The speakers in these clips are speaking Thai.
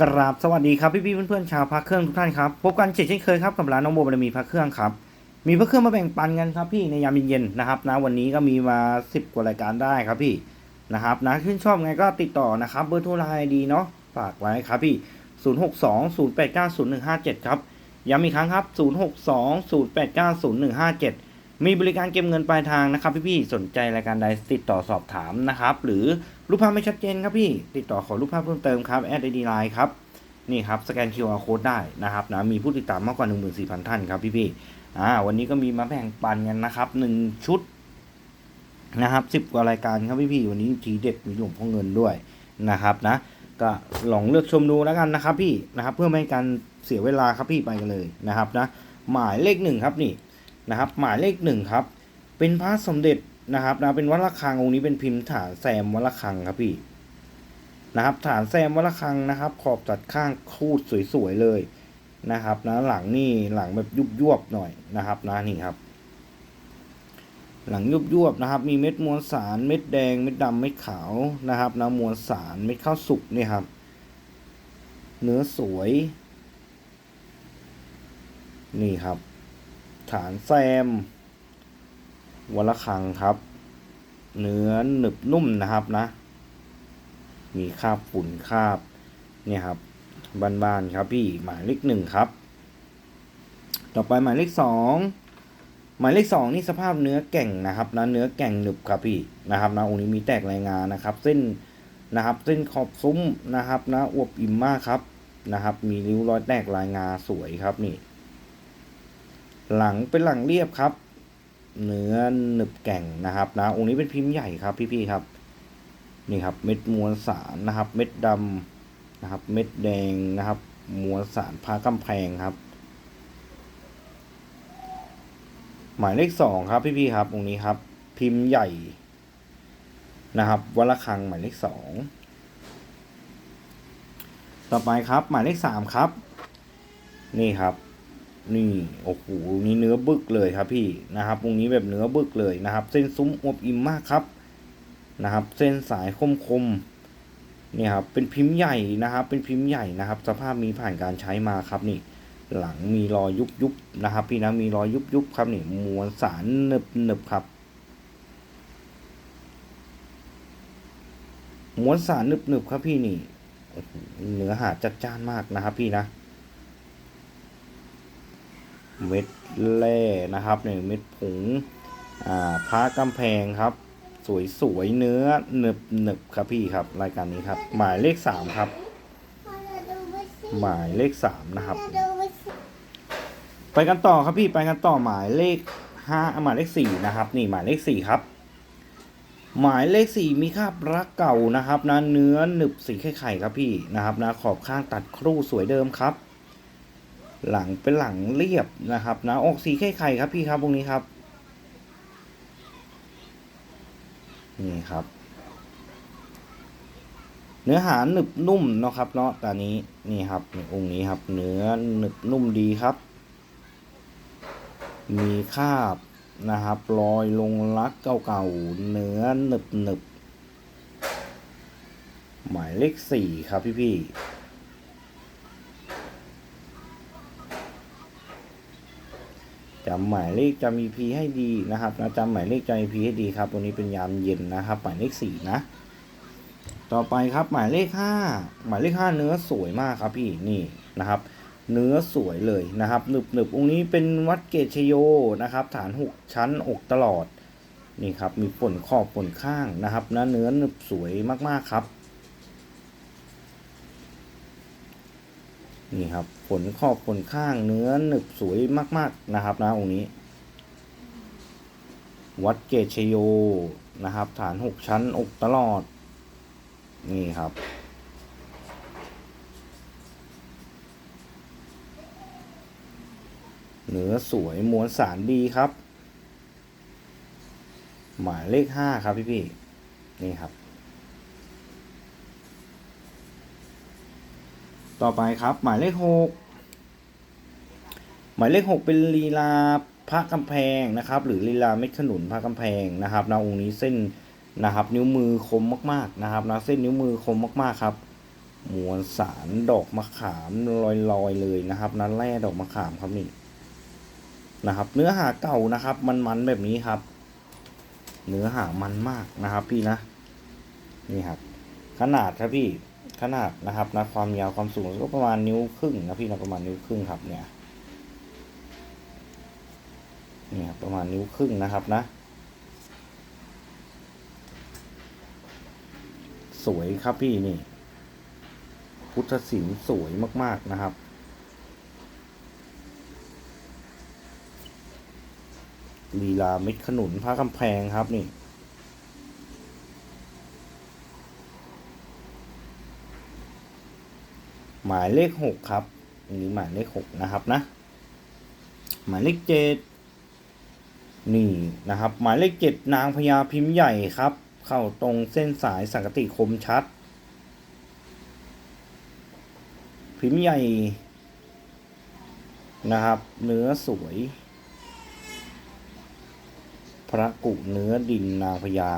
กราบสวัสดีครับพี่ๆเพื่อนๆชาวพักเครื่องทุกท่านครับพบกันเช่นเคยครับกับร้านน้องโบบารมีพักเครื่องครับมีพักเครื่องมาแบ่งปันกันครับพี่ในยามเย็นๆนะครับนะวันนี้ก็มีมา10กว่ารายการได้ครับพี่นะครับนะขึ้นชอบไงก็ติดต่อนะครับเบอร์โทรไลน์ดีเนาะฝากไว้ครับพี่ 0620890157 ครับย้ำอีกครั้งครับ 0620890157 มีบริการเก็บเงินปลายทางนะครับพี่ๆสนใจรายการใดติดต่อสอบถามนะครับ หรือรูปภาพไม่ชัดเจนครับพี่ ติดต่อขอรูปภาพเพิ่มเติมครับแอดไอดีไลน์ครับนี่ครับสแกน QR Code ได้นะครับนะมีผู้ติดตามมากกว่า 14,000 ท่านครับพี่ๆอ่าวันนี้ก็มีมาแบ่งปันกันนะครับหนึ่งชุดนะครับสิบกว่ารายการครับพี่ๆวันนี้ทีเด็ดมีหลวงพ่อเงินด้วยนะครับนะ ก็ลองเลือกชมดูแล้วกันนะครับพี่นะครับ เพื่อไม่ให้การเสียเวลาครับพี่ไปกันเลยนะครับนะ หมายเลขหนึ่งครับนี่ นะครับ หมายเลขหนึ่งครับ เป็นพระสมเด็จนะครับนะเป็นวัดระฆังองค์นี้เป็นพิมพ์ฐานแซมวัดระฆังครับพี่นะครับ ฐานแซมวัดระฆังนะครับ ขอบตัดข้างคูดสวยๆเลยนะครับนะหลังนี่หลังแบบยุบยวบๆหน่อยนะครับนะนี่ครับ หลังยุบยวบๆนะครับ มีเม็ดมวลสารเม็ดแดง เม็ดดำเม็ดขาวนะครับนะมวลสารเม็ดข้าวสุกนี่ครับ เนื้อสวย นี่ครับ ฐานแซมวัละคังครับ เนื้อหนึบนุ่มนะครับนะ มีคราบฝุ่นคราบเนี่ยครับบานๆครับพี่หมายเลขหนึ่งครับ ต่อไปหมายเลขสองหมายเลขสองนี่สภาพเนื้อแก่งนะครับนะเนื้อแก่งหนึบครับพี่นะครับนะองค์นี้มีแตกรายงานนะครับ เส้นนะครับเส้นขอบซุ้มนะครับนะอวบอิ่มมากครับนะครับ มีริ้วรอยแตกลายงาสวยครับนี่ หลังเป็นหลังเรียบครับ เนื้อหนึบแก่งนะครับนะองค์นี้เป็นพิมพ์ใหญ่ครับพี่ๆครับ นี่ครับเม็ดมวลสารนะครับ เม็ดดำนะครับ เม็ดแดงนะครับ มวลสารพากำแพงครับ หมายเลขสองครับพี่ๆครับองค์นี้ครับ พิมพ์ใหญ่นะครับวัลคังหมายเลขสองต่อไปครับ หมายเลขสามครับ นี่ครับ นี่โอ้โหนี่เนื้อบึกเลยครับพี่นะครับตรงนี้แบบเนื้อบึกเลยนะครับ เส้นซุ้มอวบอิ่มมากครับนะครับ เส้นสายคมคมๆนี่ครับเป็นพิมพ์ใหญ่นะครับ เป็นพิมพ์ใหญ่นะครับ สภาพมีผ่านการใช้มาครับนี่ หลังมีรอยยุบยุบนะครับ พี่นะมีรอยยุบยุบครับนี่มวลสารหนึบหนึบครับมวลสารหนึบหนึบๆครับพี่นี่เนื้อหาจัดจ้านมากนะครับพี่นะ เม็ดแร่นะครับเนี่ยเม็ดผงอ่าพระกำแพงครับสวยสวยๆเนื้อหนึบหนึบครับพี่ครับ รายการนี้ครับ หมายเลขสามครับ หมายเลขสามนะครับ ไปกันต่อครับพี่ไปกันต่อหมายเลขห้าหมายเลขสี่นะครับ นี่หมายเลขสี่ครับ หมายเลขสี่มีคราบรักเก่านะครับนะเนื้อหนึบสีไข่ไข่ครับพี่นะครับนะขอบข้างตัดครูสวยเดิมครับ หลังเป็นหลังเรียบนะครับนะออกสีไข่ไข่ครับพี่ครับตรงนี้ครับ นี่ครับ เนื้อหาหนึบนุ่มเนาะครับเนาะตอนี้นี่ครับองค์นี้ครับ เนื้อหนึบนุ่มดีครับ มีคาบนะครับรอยลงรักเก่าๆเนื้อหนึบหนึบหมายเลขสี่ครับพี่พี่ จำหมายเลขจำ EP ให้ดีนะครับนะจำหมายเลขจำ EP ให้ดีครับตัวนี้เป็นยามเย็นนะครับ หมายเลขสี่นะ ต่อไปครับหมายเลขห้าหมายเลขห้าเนื้อสวยมากครับพี่นี่นะครับ เนื้อสวยเลยนะครับหนึบหนึบองค์นี้เป็นวัดเกตชโยนะครับ ฐานหกชั้นอกตลอดนี่ครับมีผลขอบผลข้างนะครับนะเนื้อหนึบสวยมากๆครับ นี่ครับผลขอบผลข้างเนื้อหนึบสวยมาก ๆนะครับนะองค์นี้ วัดเกตชโยนะครับ ฐานหกชั้นอกตลอด นี่ครับ เนื้อสวยมวลสารดีครับ หมายเลขห้าครับพี่พี่ๆนี่ครับ ต่อไปครับ หมายเลขหกหมายเลขหกเป็นลีลาพระกำแพงนะครับ หรือลีลาเม็ดขนุนพระกำแพงนะครับนะองค์นี้เส้นนะครับ นิ้วมือคมมากๆนะครับนะเส้นนิ้วมือคมมากๆครับมวลสารดอกมะขามลอยๆเลยนะครับนั้นแร่ดอกมะขามครับนี่นะครับ เนื้อหาเก่านะครับ มันๆแบบนี้ครับ เนื้อหามันมากนะครับ พี่นะ นี่ครับ ขนาดครับพี่ ขนาดนะครับนะความยาวความสูงก็ประมาณนิ้วครึ่งนะพี่นะประมาณนิ้วครึ่งครับเนี่ยนี่ครับประมาณนิ้วครึ่งนะครับนะ สวยครับพี่นี่ พุทธศิลป์สวยมาก ๆนะครับ ลีลาเม็ดขนุนพระกำแพงครับนี่ หมายเลขหกครับอันนี้หมายเลขหกนะครับนะ หมายเลขเจ็ดนี่นะครับ หมายเลขเจ็ดนางพญาพิมพ์ใหญ่ครับ เข้าตรงเส้นสายสังกติคมชัด พิมพ์ใหญ่นะครับ เนื้อสวย พระกุเนื้อดินนางพญา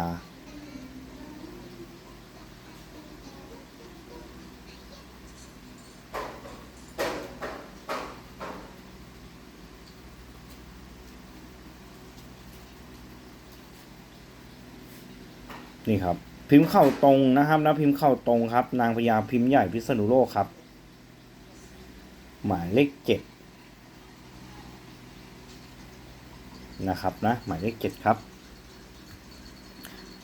นี่ครับ พิมพ์เข้าตรงนะครับนะพิมพ์เข้าตรงครับ นางพญาพิมพ์ใหญ่พิษณุโลกครับ หมายเลขเจ็ดนะครับนะหมายเลขเจ็ดครับ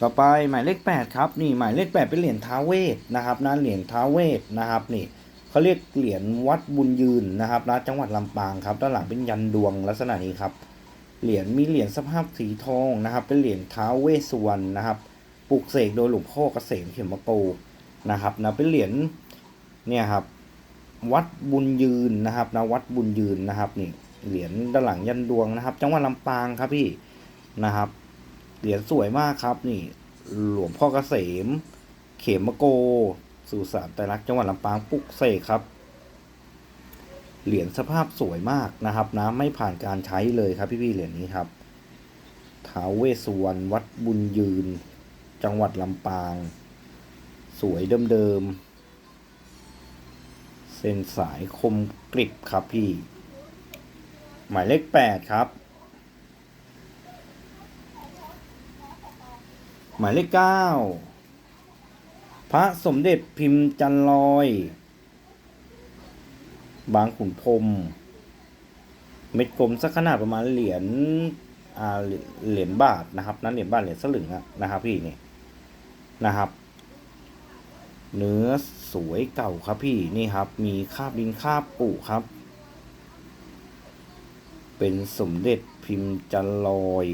ต่อไปหมายเลขแปดครับนี่หมายเลขแปดเป็นเหรียญท้าเวทนะครับนะเหรียญท้าเวทนะครับนี่เขาเรียกเหรียญวัดบุญยืนนะครับนะจังหวัดลำปางครับด้านหลังเป็นยันดวงลักษณะนี้ครับเหรียญมีเหรียญสภาพสีทองนะครับ เป็นเหรียญท้าเวสุวรรณนะครับ ลุกเสกโดยหลวงพ่อเกษมเขมโกนะครับนะเป็นเหรียญเนี่ยครับวัดบุญยืนนะครับนะวัดบุญยืนนะครับนี่เหรียญด้านหลังยันดวงนะครับ จังหวัดลำปางครับพี่นะครับ เหรียญสวยมากครับนี่หลวงพ่อเกษม เขมโกสุสานไตรลักษณ์จังหวัดลำปางปลุกเสกครับ เหรียญสภาพสวยมากนะครับนะไม่ผ่านการใช้เลยครับพี่ๆเหรียญนี้ครับท้าวเวสสุวรรณวัดบุญยืน จังหวัดลำปาง สวยเดิมๆเส้นสายคมกริบครับพี่ หมายเลขแปดครับ หมายเลขเก้าพระสมเด็จพิมพ์จันลอย บางขุนพรมเม็ดกลมสักขนาดประมาณเหรียญอ่าเหรียญบาทนะครับนั้นเหรียญบาทเหรียญสลึงอะนะครับพี่นี่ นะครับ เนื้อสวยเก่าครับพี่นี่ครับ มีคาบดินคาบปุครับ เป็นสมเด็จพิมพ์จันลอย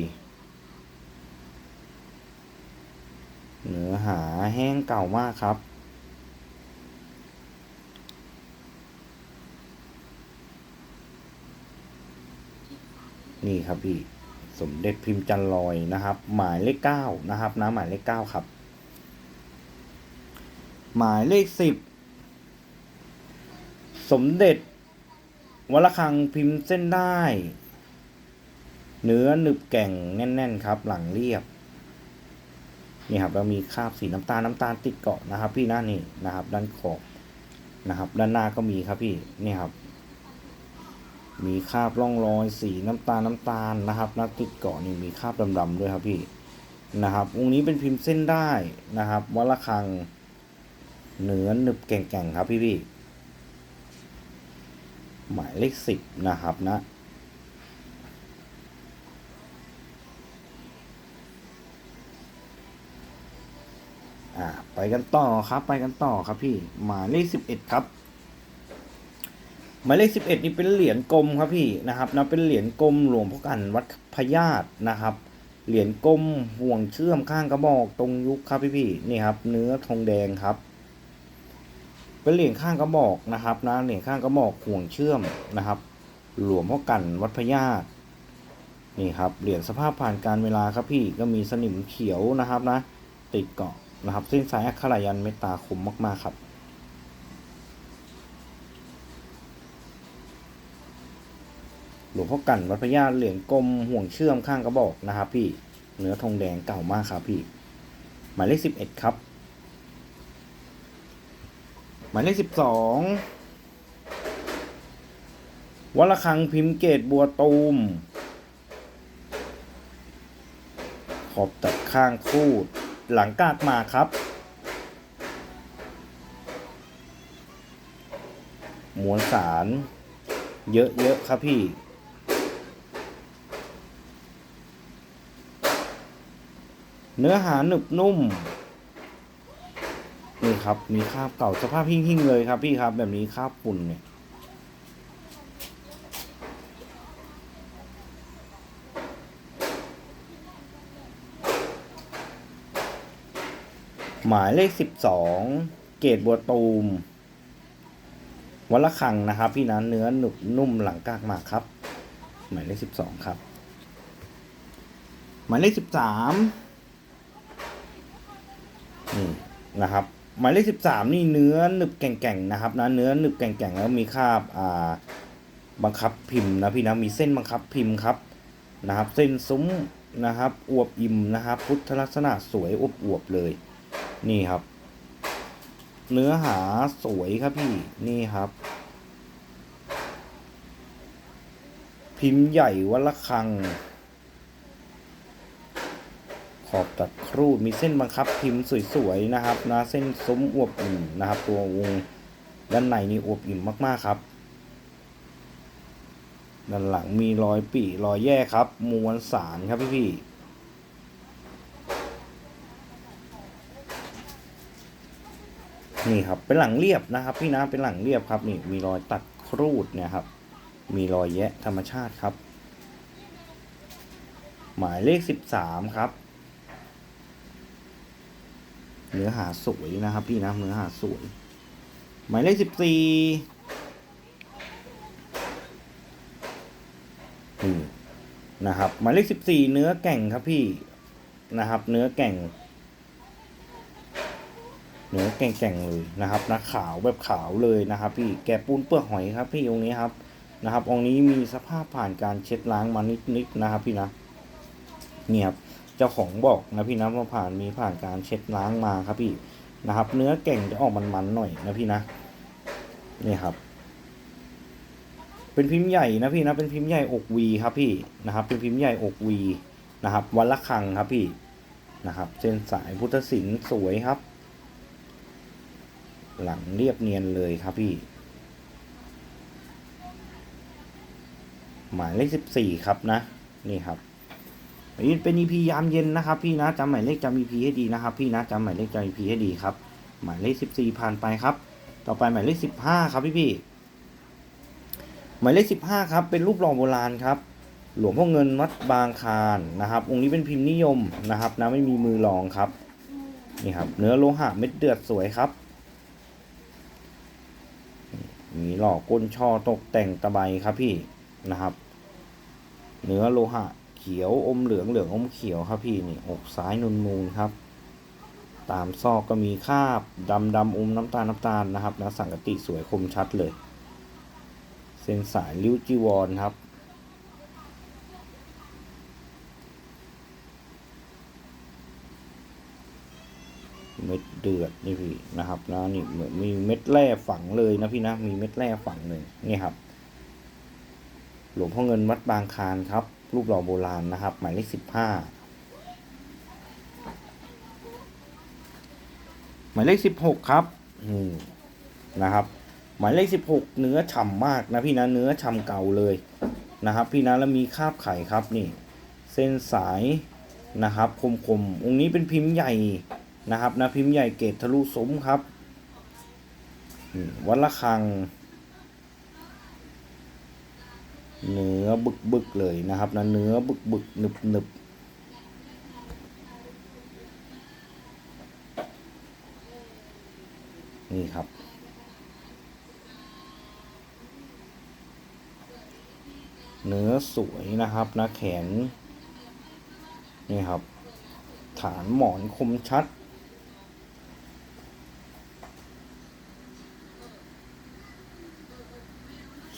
เนื้อหาแห้งเก่ามากครับ นี่ครับพี่ สมเด็จพิมพ์จันลอยนะครับ หมายเลขเก้านะครับนะหมายเลขเก้าครับ หมายเลขสิบสมเด็จวรคังพิมพ์เส้นได้ เนื้อหนึบแก่งแน่น ๆ ครับ หลังเรียบนี่ครับเรามีคราบสีน้ำตาลน้ำตาลติดเกาะนะครับ พี่หน้านี่นะครับ ด้านขอบนะครับ ด้านหน้าก็มีครับพี่นี่ครับ มีคราบร่องรอยสีน้ำตาลน้ำตาลนะครับน้าติดเกาะนี่มีคราบดำๆด้วยครับพี่นะครับองค์นี้เป็นพิมพ์เส้นได้นะครับวัดระฆัง เนื้อหนึบแก่งๆครับพี่พี่หมายเลขสิบนะครับนะ อ่า ไปกันต่อครับ ไปกันต่อครับพี่ หมายเลขสิบเอ็ดครับ หมายเลขสิบเอ็ดนี่เป็นเหรียญกลมครับพี่นะครับนะเป็นเหรียญกลมหลวงพ่อกันวัดพญาตนะครับ เหรียญกลมห่วงเชื่อมข้างกระบอกตรงยุคครับพี่พี่นี่ครับ เนื้อทองแดงครับ เป็นเหรียญข้างกระบอกนะครับนะเหรียญข้างกระบอกห่วงเชื่อมนะครับ หลวงพ่อกันวัดพญาตนี่ครับเหรียญสภาพผ่านการเวลาครับพี่ก็มีสนิมเขียวนะครับนะ ติดเกาะนะครับเส้นสายอัครายันเมตตาคมมาก ๆ ครับหลวงพ่อกันวัดพญาเหรียญกลมห่วงเชื่อมข้างกระบอกนะครับพี่เนื้อทองแดงเก่ามากครับพี่ หมายเลขสิบเอ็ดครับ หมายเลขสิบสองวัลคังพิมพ์เกตบัวตูม ขอบตัดข้างคูดหลังกากมาครับ มวลสาร เยอะ ๆ ครับพี่เนื้อหาหนึบนุ่ม นี่ครับ มีคราบเก่าสภาพหิ่งๆเลยครับ พี่ครับ แบบนี้คราบฝุ่นเนี่ยหมายเลขสิบสองเกตบัวตูมวัลคังนะครับ พี่นันเนื้อหนุบนุ่มหลังกากหมากครับ หมายเลขสิบสองครับ หมายเลขสิบสามนี่นะครับ หมายเลขสิบสามนี่เนื้อหนึบแก่งๆนะครับนะเนื้อหนึบแก่งๆแล้วมีคราบอ่าบังคับพิมพ์นะพี่นะมีเส้นบังคับพิมพ์ครับนะครับ เส้นซุ้มนะครับอวบอิ่มนะครับ พุทธลักษณะสวยอวบอวบๆเลย นี่ครับ เนื้อหาสวยครับพี่นี่ครับ พิมพ์ใหญ่วัลคัง ขอบตัดครูดมีเส้นบังคับพิมพ์สวยๆนะครับนะเส้นซุ้มอวบอิ่มนะครับ ตัววงด้านในนี่อวบอิ่มมากๆครับด้านหลังมีรอยปี่รอยแย่ครับมวลสารครับพี่พี่นี่ครับเป็นหลังเรียบนะครับ พี่นะเป็นหลังเรียบครับนี่มีรอยตัดครูดเนี่ยครับ มีรอยแยะธรรมชาติครับ หมายเลขสิบสามครับ เนื้อหาสวยนะครับ พี่นะเนื้อหาสวย หมายเลขสิบสี่นี่นะครับ หมายเลขสิบสี่เนื้อแก่งครับพี่นะครับ เนื้อแก่ง เนื้อแก่งๆเลยนะครับนะขาวแบบขาวเลยนะครับ พี่แกปูนเปลือกหอยครับ พี่องค์นี้ครับนะครับองค์นี้มีสภาพผ่านการเช็ดล้างมานิดๆนะครับ พี่นะเนี่ยครับ จ้าของบอกนะพี่นะว่าผ่านมีผ่านการเช็ดล้างมาครับพี่นะครับ เนื้อแก่งจะออกมันๆหน่อยนะพี่นะนี่ครับ เป็นพิมพ์ใหญ่นะพี่นะเป็นพิมพ์ใหญ่อกวีครับพี่นะครับ เป็นพิมพ์ใหญ่อกวีนะครับวันละครังครับพี่นะครับ เส้นสายพุทธศิลป์สวยครับ หลังเรียบเนียนเลยครับพี่ หมายเลขสิบสี่ครับนะ นี่ครับ นี่เป็น EP ยามเย็นนะครับพี่นะจำหมายเลขจำ EP ให้ดีนะครับ พี่นะจำหมายเลขจำ EP ให้ดีครับ หมายเลขสิบสี่ผ่านไปครับ ต่อไปหมายเลขสิบห้าครับพี่พี่หมายเลขสิบห้าครับ เป็นรูปหล่อโบราณครับ หลวงพ่อเงินวัดบางคารนะครับ องค์นี้เป็นพิมพ์นิยมนะครับนะไม่มีมือรองครับนี่ครับ เนื้อโลหะเม็ดเดือดสวยครับ มีหล่อก้นช่อตกแต่งตะไบครับพี่นะครับ เนื้อโลหะ เขียวอมเหลืองเหลืองอมเขียวครับพี่นี่อกซ้ายนูนนูนครับ ตามซอกก็มีคาบดำดำอมน้ำตาลน้ำตาลนะครับนะสังกติสวยคมชัดเลย เส้นสายริ้วจีวรครับเม็ดเดือดนี่พี่นะครับนะนี่เหมือนมีเม็ดแร่ฝังเลยนะพี่นะมีเม็ดแร่ฝังเลยนี่ครับ หลวงพ่อเงินวัดบางคารครับ รูปหล่อโบราณนะครับ หมายเลขสิบห้าหมายเลขสิบหกครับอืมนะครับ หมายเลขสิบหกเนื้อฉ่ำมากนะพี่นะเนื้อฉ่ำเก่าเลยนะครับ พี่นะแล้วมีคราบไข่ครับนี่ เส้นสายนะครับคมๆองค์นี้เป็นพิมพ์ใหญ่นะครับนะพิมพ์ใหญ่เกตทะลุสมครับวัดละคัง เนื้อบึกบึกเลยนะครับนะเนื้อบึกบึกหนึบหนึบนี่ครับ เนื้อสวยนะครับนะแขน นี่ครับ ฐานหมอนคมชัด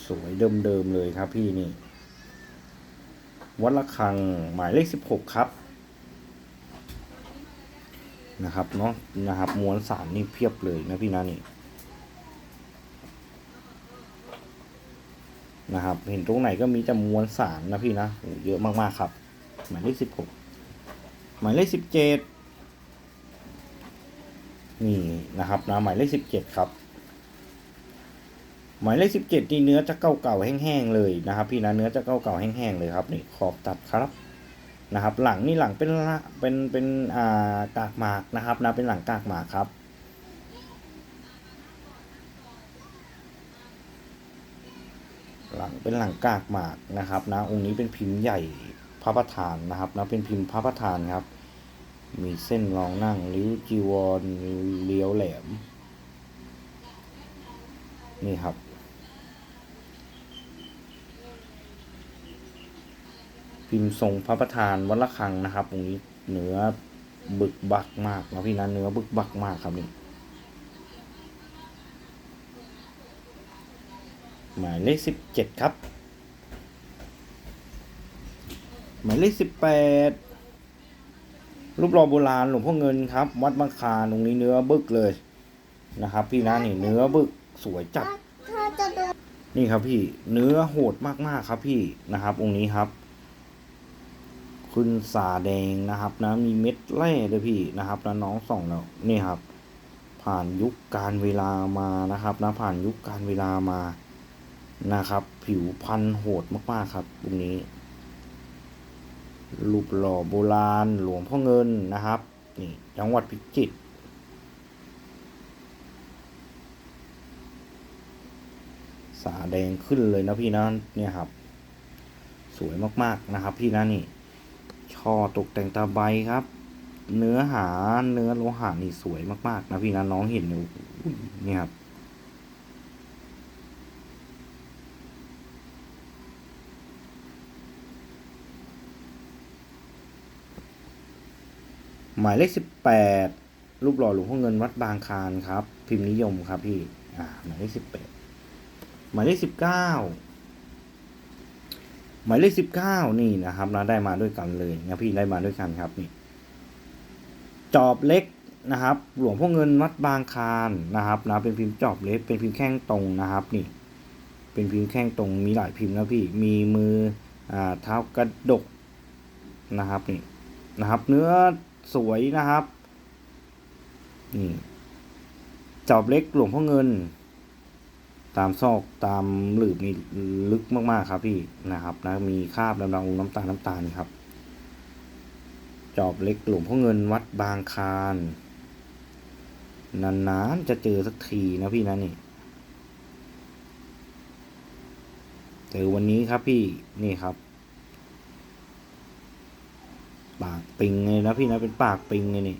สวยเดิมๆเลยครับพี่นี่ วัดระฆังหมายเลขสิบหกครับ นะครับเนาะนะครับม้วนสามนี่เพียบเลยนะพี่นะนี่นะครับ เห็นตรงไหนก็มีจะม้วนสามนะพี่นะเยอะมากๆครับ หมายเลขสิบหกหมายเลขสิบเจ็ดนี่นะครับนะหมายเลขสิบเจ็ดครับ หมายเลขสิบเจ็ดนี่เนื้อจะเก่าๆแห้งๆเลยนะครับ พี่นะเนื้อจะเก่าๆแห้งๆเลยครับนี่ขอบตัดครับนะครับ หลังนี่หลังเป็นเป็นเป็นอ่ากากหมากนะครับนะเป็นหลังกากหมากครับหลังเป็นหลังกากหมากนะครับนะองค์นี้เป็นพิมพ์ใหญ่พระประธานนะครับนะเป็นพิมพ์พระประธานครับ มีเส้นรองนั่งริ้วจีวรเลี้ยวแหลม นี่ครับ พิมพ์ทรงพระประธานวัดละคังนะครับตรงนี้เนื้อบึกบักมากนะพี่นะเนื้อบึกบักมากครับนี่หมายเลขสิบเจ็ดครับ หมายเลขสิบแปดรูปหล่อโบราณหลวงพ่อเงินครับ วัดบางคลานตรงนี้เนื้อบึกเลยนะครับ พี่นะนี่เนื้อบึกสวยจัดถ้าจะดูนี่ครับพี่เนื้อโหดมากๆครับพี่นะครับองค์นี้ครับ คุณสาแดงนะครับนะมีเม็ดแร่ด้วยพี่นะครับนะน้องส่องแล้วนี่ครับ ผ่านยุคการเวลามานะครับนะผ่านยุคการเวลามานะครับ ผิวพันธุ์โหดมากๆครับตรงนี้รูปหล่อโบราณหลวงพ่อเงินนะครับนี่จังหวัดพิจิตรสาแดงขึ้นเลยนะพี่นะเนี่ยครับ สวยมากๆนะครับพี่นะนี่ ช่อตกแต่งตาใบครับ เนื้อหาเนื้อโลหะนี่สวยมาก ๆ นะพี่นะน้องเห็นเนี่ยอุ้ยนี่ครับหมายเลขสิบแปดรูปหล่อหลวงพ่อเงินวัดบางคานครับ พิมพ์นิยมครับพี่ อ่าหมายเลขสิบแปดหมายเลขสิบเก้า หมายเลขสิบเก้านี่นะครับนะได้มาด้วยกันเลยนะพี่ได้มาด้วยกันครับนี่จอบเล็กนะครับ หลวงพ่อเงินวัดบางคานนะครับนะเป็นพิมพ์จอบเล็กเป็นพิมพ์แข้งตรงนะครับ นี่ เป็นพิมพ์แข้งตรงมีหลายพิมพ์นะพี่มีมืออ่าเท้ากระดกนะครับนี่นะครับ เนื้อสวยนะครับนี่จอบเล็กหลวงพ่อเงิน ตามซอกตามหลืบนี่ลึกมากๆครับพี่นะครับนะมีคราบดำๆน้ำตาลน้ำตาลครับ จอบเล็กหลวงพ่อเงินวัดบางคานนานๆจะเจอสักทีนะพี่นะนี่เจอวันนี้ครับพี่นี่ครับปากปิงเลยนะพี่นะเป็นปากปิงเลยนี่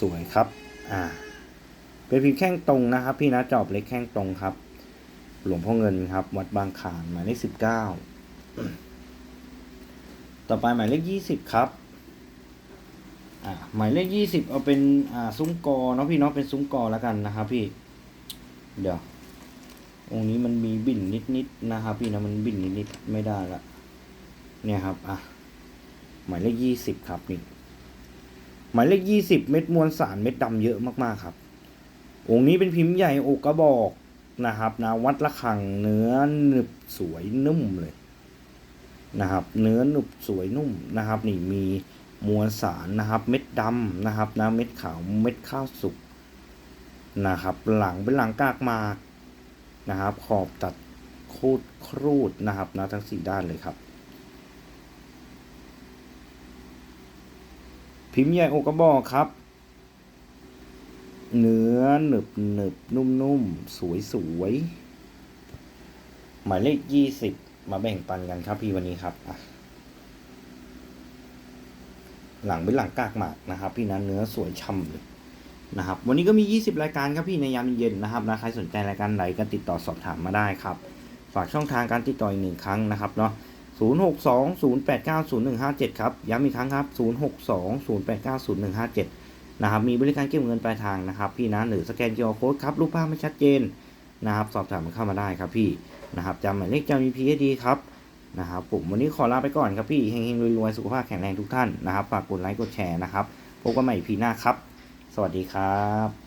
สวยครับ อ่า เป็นพิมพ์แข้งตรงนะครับ พี่นะจอบเล็กแข้งตรงครับ หลวงพ่อเงินครับ วัดบางขานหมายเลขสิบเก้าต่อไปหมายเลขยี่สิบครับอ่าหมายเลขยี่สิบเอาเป็นอ่าซุ้มกอเนาะพี่เนาะเป็นซุ้มกอแล้วกันนะครับพี่ เดี๋ยวองนี้มันมีบิ่นนิดๆนะครับ พี่นะมันบิ่นนิดๆไม่ได้ละเนี่ยครับอะหมายเลขยี่สิบครับนี่หมายเลขยี่สิบเม็ดมวลสารเม็ดดำเยอะมากๆครับ องค์นี้เป็นพิมพ์ใหญ่อกกระบอกนะครับนะวัดละคังเนื้อหนึบสวยนุ่มเลยนะครับ เนื้อหนึบสวยนุ่มนะครับ นี่มีมวลสารนะครับ เม็ดดำนะครับนะเม็ดขาวเม็ดข้าวสุกนะครับ หลังเป็นหลังกากมากนะครับ ขอบตัดคูดครูดนะครับนะทั้งสี่ด้านเลยครับ พิมพ์ใหญ่อกกระบอกครับ เนื้อหนึบหนึบนุ่มนุ่มสวยสวยหมายเลขยี่สิบมาแบ่งปันกันครับพี่วันนี้ครับอะหลังเป็นหลังกากหมากนะครับ พี่นะเนื้อสวยช่ำเลยนะครับ วันนี้ก็มี 20 รายการครับพี่ในยามเย็นนะครับนะใครสนใจรายการไหนก็ติดต่อสอบถามมาได้ครับ ฝากช่องทางการติดต่ออีกหนึ่งครั้งนะครับเนาะ0620890157 ครับ ย้ำอีกครั้งครับ 0620890157 นะครับมีบริการเก็บเงินปลายทางนะครับพี่นะหรือสแกน QR Code ครับรูปภาพไม่ชัดเจนนะครับ สอบถามเข้ามาได้ครับพี่นะครับจำหมายเลขจำ EP ให้ดีครับนะครับผมวันนี้ขอลาไปก่อนครับพี่เฮงๆรวยๆสุขภาพแข็งแรงทุกท่านนะครับฝากกดไลค์กดแชร์นะครับพบกันใหม่พีหน้าครับ สวัสดีครับ